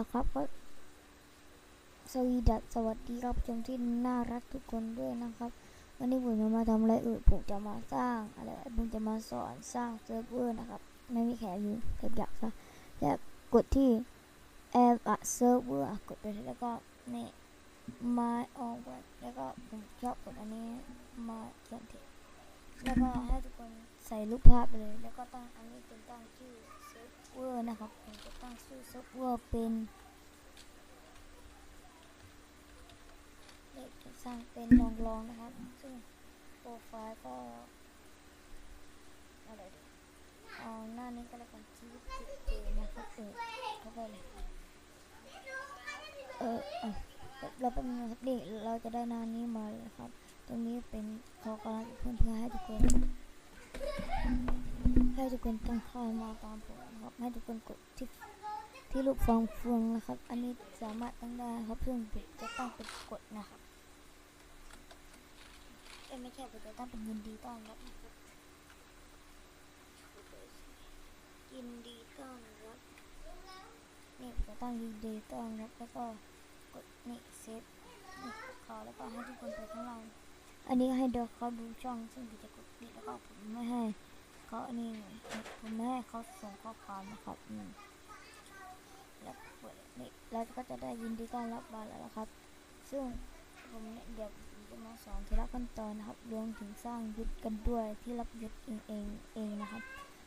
ละครับก็สวีดัสสวัสดีครับชมที่น่ารักทุกคนด้วยนะครับ วันนี้ผมจะมาทำอะไรเอ่ยผมจะมาสร้างอะไรผมจะมาสอนสร้างเซิร์ฟเวอร์นะครับ ไม่มีแขกอยู่เก็บอยากซะแล้วกดที่ add a server กดไปแล้วก็นี่ my on web แล้วก็ผมชอบกดอันนี้มาเขียนเทแล้วก็ให้ทุกคนใส่รูปภาพไปเลย แล้วก็ตั้งอันนี้เป็นตั้งชื่อ เวอร์นะครับ ผมจะตั้งชื่อซิร์ฟเวอร์เป็นเลขจะสร้างเป็นลองลองๆนะครับ ซึ่งโปรไฟล์ก็อะไรเอาหน้านี้ก็แล้วกันชีวิตจิตเจนะครับเออเข้าไปเลยเออเออเราเป็นงนะครับนี่เราจะได้หน้านี้มาเลยครับ ตรงนี้เป็นเขากำลังเพื่อนเพื่อให้ทุกคน ให้ทุกคนตั้งค่ามาตามผมครับให้ทุกคนกดที่ที่ลูกฟองฟืองนะครับ อันนี้สามารถตั้งได้ครับซึ่องผมจะตั้งเป็นกดนะครับเอ้ไม่ใช่ผมจะตั้งเป็นยินดีต้อนรับยินดีต้อนรับนี่ผมจะตั้งยินดีต้อนรับแล้วก็กดนี่เซฟนี่เขาแล้วก็ให้ทุกคนไปข้างล่างอันนี้ให้เดี๋ยวเขาดูช่องซึ่งผมจะกดปิดแล้วก็ผมไม่ให้ เขานนี้ผมไม่เขาส่งข้อความนะครับแล้วเปิดนี่เราก็จะได้ยินดีต้อนรับมาแล้วนะครับ ซึ่งผมเนี่ยเดี๋ยวผมจะมาสอนทีละขั้นตอนนะครับรวมถึงสร้างยุทธกันด้วยที่รับยุทธเองเองเองนะครับ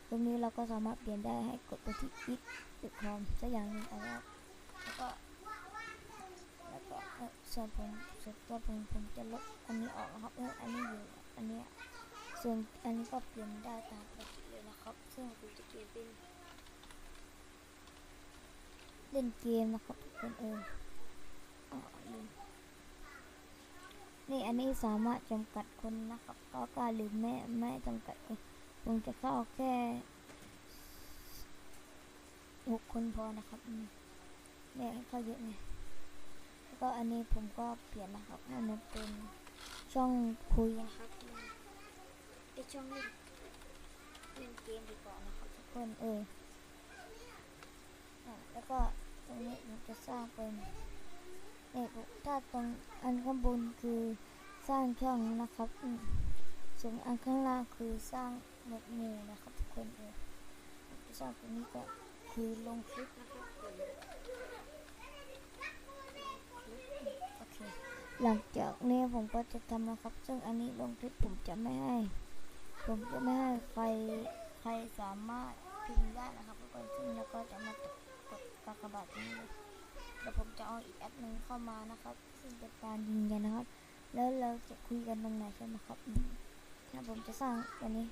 ตรงนี้เราก็สามารถเปลี่ยนได้ให้กดไปที่ x หรือ com สักอย่างหนึ่งเอาไว้แล้วก็แล้วก็เอ่อส่วนผมส่วนตัวผมผมจะลบอันนี้ออกนะครับเอออันนี้อยู่อันนี้ ส่วนอันนี้ก็เปลี่ยนได้ตามปกติเลยนะครับ ซึ่งผมจะเปลี่ยนเป็นเล่นเกมนะครับทุกคนเอออ๋อลืมนี่อันนี้สามารถจำกัดคนนะครับ ก็กล้าหรือไม่ไม่จำกัดคนผมจะเข้าแค่หกคนพอนะครับอืมเนี่ให้เข้าเยอะไงแล้วก็อันนี้ผมก็เปลี่ยนนะครับให้มันเป็นช่องคุยนะครับ ไปช่องเล่นเล่นเกมดีกว่านะครับทุกคนเออแล้วก็ตรงนี้ผมจะสร้างเป็นเนี่ยถ้าตรงอันข้างบนคือสร้างช่องนะครับส่วนอันข้างล่างคือสร้างหมวดหมู่นะครับทุกคนเออผมจะสร้างตรงนี้ก็คือลงคลิปนะครับโอเคหลังจากนี้ผมก็จะทำนะครับ ซึ่งอันนี้ลงคลิปผมจะไม่ให้ ผมจะไม่ให้ใครใครสามารถพิมพ์ได้นะครับทุกคนซึ่งแล้วก็จะมากดกดกากบาทนี้เลยเดี๋ยวผมจะเอาอีกแอดหนึ่งเข้ามานะครับ ซึ่งเป็นการยืนยันนะครับ แล้วเราจะคุยกันตรงไหนใช่ไหมครับนะผมจะสร้างวันนี้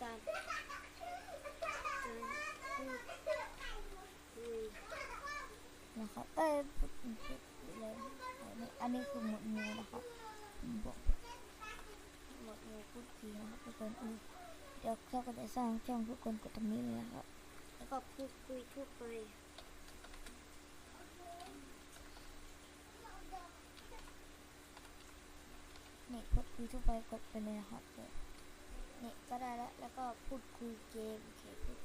สร้างการพูดคุยนะครับเอ้ยพูดอันนี้อันนี้คือหมวดหมู่นะครับบอก พูดคุยนะครับทุกคนเออเดี๋ยวเขาก็จะสร้างช่องทุกคนกดตรงนี้เลยนะครับ แล้วก็พูดคุยทั่วไปเนี่พูดคุยทั่วไปกดไปเลยนะครับเนี่ยก็ได้แล้วแล้วก็พูดคุยเกมโอเคพูด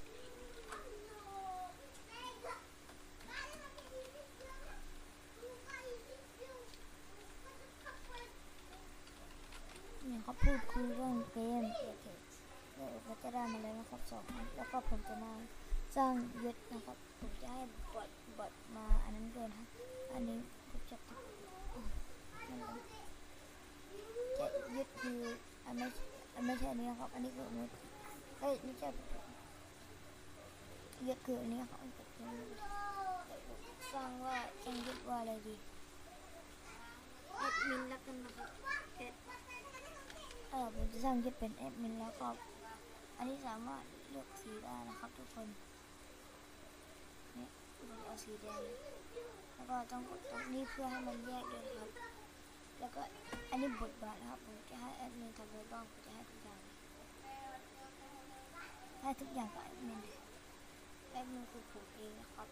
นี่เขา พูดคุยเรื่องเกมโอเคเดี๋ยวก็จะได้มาแล้วนะครับสองอันแล้วก็ผมจะมาสร้างยศนะครับ ผมจะให้บอทบอทมาอันนั้นด้วยนะอันนี้ผมจะอืมนั่นเลยจะยึดคืออันไม่อันไม่ใช่อันนี้ครับ อันนี้คือมือเอ้ยไม่ใช่ยึดคืออันนี้ครับสร้างว่าสร้างยึดว่าอะไรดีแอดมินแล้วกันนะครับแอด เออผมจะสร้างยึดเป็นแอดมินแล้วก็อันนี้สามารถเลือกสีได้นะครับทุกคนเนี่ยผมเอาสีแดงแล้วก็ต้องกดตรงนี้เพื่อให้มันแยกด้วยนครับ แล้วก็อันนี้บทบาทนะครับผมจะให้แอดมินทำอะไรบ้างผมจะให้ทุกอย่างให้ทุกอย่างกับแอดมินแอดมินคือผมเองนะครับ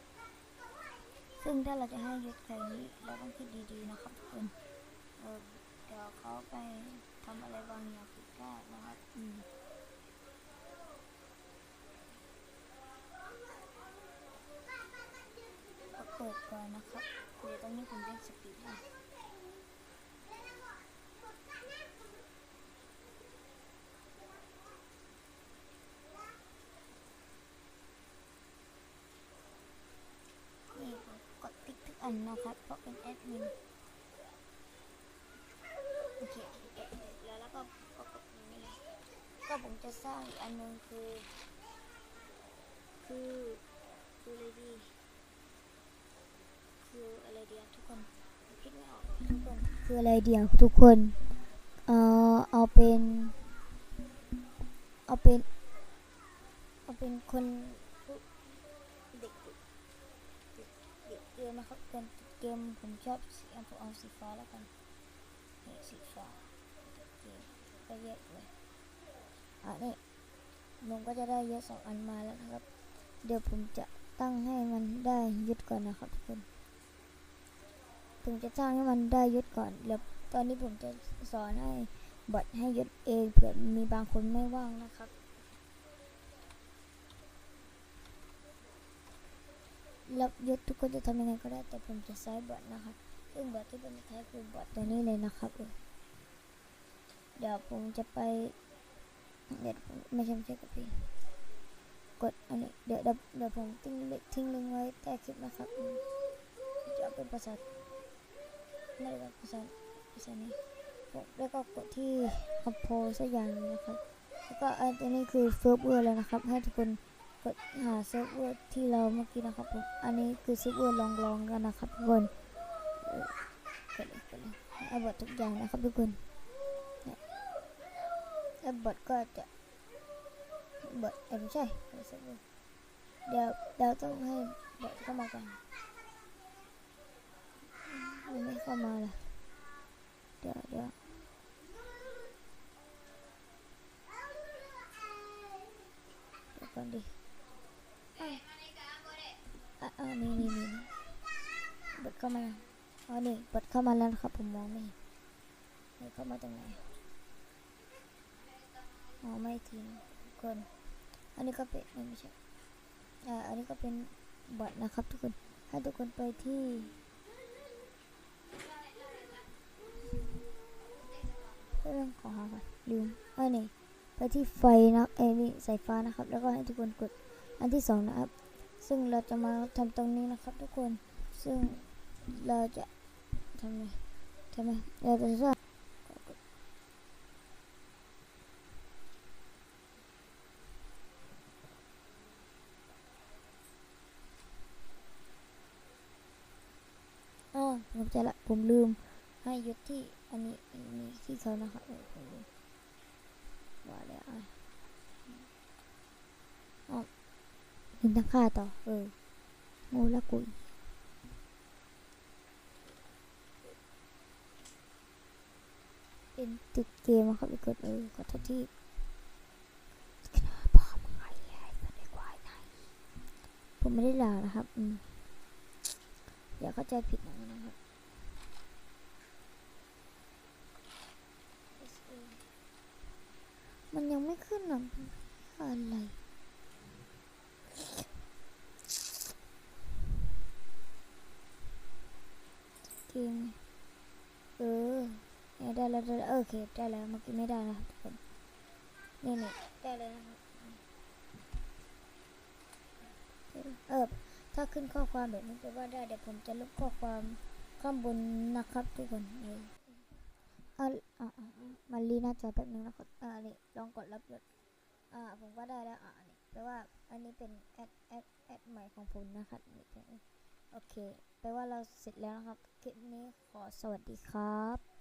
ซึ่งถ้าเราจะให้ยึดใครนี้เราต้องคิดดีๆนะครับทุกคนเออเดี๋ยวเขาไป ทำอะไรบางอย่างผิดพลาดนะครับอืมโอเคปิดก่อนนะครับเดี๋ยวตอนนี้ผมเล่นสปีดนะนี่ผมกดติ๊กทุกอันนะครับ เพราะเป็นแอดมิน โอเคเก็บแล้วแล้วก็ก็กดตรงนี้เลย ก็ผมจะสร้างอีกอันหนึงคือ คือคืออะไรดีคืออะไรเดียวทุกคนคิดไม่ออกทุกคนคืออะไรเดียวทุกคนเอ่อเอาเป็นเอาเป็นเอาเป็นคนผู้เด็กเด็กเด็กเกมนะครับเป็นเกมผมชอบสีเอาผมเอาสีฟ้าแล้วกันสีฟ้าเกมก็เยอะเลย อะนี่ลุงก็จะได้เยอะสองอันมาแล้วนะครับ เดี๋ยวผมจะตั้งให้มันได้ยึดก่อนนะครับทุกคนผมจะสร้างให้มันได้ยึดก่อนแล้วตอนนี้ผมจะสอนให้บอทให้ยึดเองเผื่อมีบางคนไม่ว่างนะครับแล้วยึดทุกคนจะทำยังไงก็ได้ แต่ผมจะใช้บอทนะครับซึ่งบอทที่ผมใช้คือบอทตัวนี้เลยนะครับ เดี๋ยวผมจะไป เดี๋ยวผมไม่ใช่ไม่ใช่กับพี่กดอันนี้เดี๋ยวเดี๋ยวผมทิ้งลิทิ้งลิงก์ไว้ใต้คลิปนะครับจะเป็นภาษาไม่ได้เป็นภาษาภาษานี้ผมแล้วก็กดที่อัพโพสักอย่างนะครับแล้วก็อันนี้คือเซิร์ฟเวอร์เลยนะครับ ให้ทุกคนกดหาเซิร์ฟเวอร์ที่เราเมื่อกี้นะครับผมอันนี้คือเซิร์ฟเวอร์ลองลองๆกันนะครับทุกคนเออกดเลยกดเลยเอาบททุกอย่างนะครับทุกคน แล้วบอทก็จะบอ้ยไม่ใช่เดี๋ยวเดี๋ยวต้องให้บอทเข้ามาก่อนมันไม่เข้ามาเลยเดี๋ยวเดี๋ยวเดี๋ยวก่อนดิเอ้ยอะอะนี่นี่นี่นี่บทเข้ามาแล้วอ๋อนี่บทเข้ามาแล้วครับผมมองไม่เห็นเข้ามาตรงไหน อ๋อไม่ทีนะทุกคนอันนี้ก็เป็นไม่ใช่อ่าอันนี้ก็เป็นบอทนะครับทุกคน ให้ทุกคนไปที่เรื่องของหาก่อนลืมอ้ยนี่ไปที่ไฟนะเอ้นี่สายฟ้านะครับ แล้วก็ให้ทุกคนกดอันที่สองนะครับ ซึ่งเราจะมาทำตรงนี้นะครับ ทุกคน ซึ่งเราจะทำไงทำไมเราจะสร้างอ๋ อผมจละผมลืม ให้ยึดที่อันนี้อันนี้ที่เขานะครับเออผมลืมว่าแล้วอะอ๋อยิงตั้งค่าต่อ เอองูละกุยเป็นติดเกมะครับทุกคนเออขอโทษที่พ่อมึงไงไอ้สัตว์ไอ้ควาไหนผมไม่ได้ด่านะครับอืมอย่าเข้าใจผิดนะนะครับ มันยังไม่ขึ้นหรออะไรเกมเออได้แล้วได้แล้วโอเคได้แล้วเมื่อกี้ไม่ได้นะครับทุกคนนี่นี่ได้เลยนะครับเออถ้าขึ้นข้อความแบบนี้แปลว่าได้เดี๋ยวผมจะลบข้อความข้างบนนะครับทุกคนเออ เอออ่าอ่ามารีหน้าจอแป๊บนึงนะครับอ่านี่ลองกดรับยศอ่าผมก็ได้แล้วอ่านี่แปลว่าอันนี้เป็นแอดแอดแอดใหม่ของผมนะครับนี่โอเคแปลว่าเราเสร็จแล้วนะครับ คลิปนี้ขอสวัสดีครับ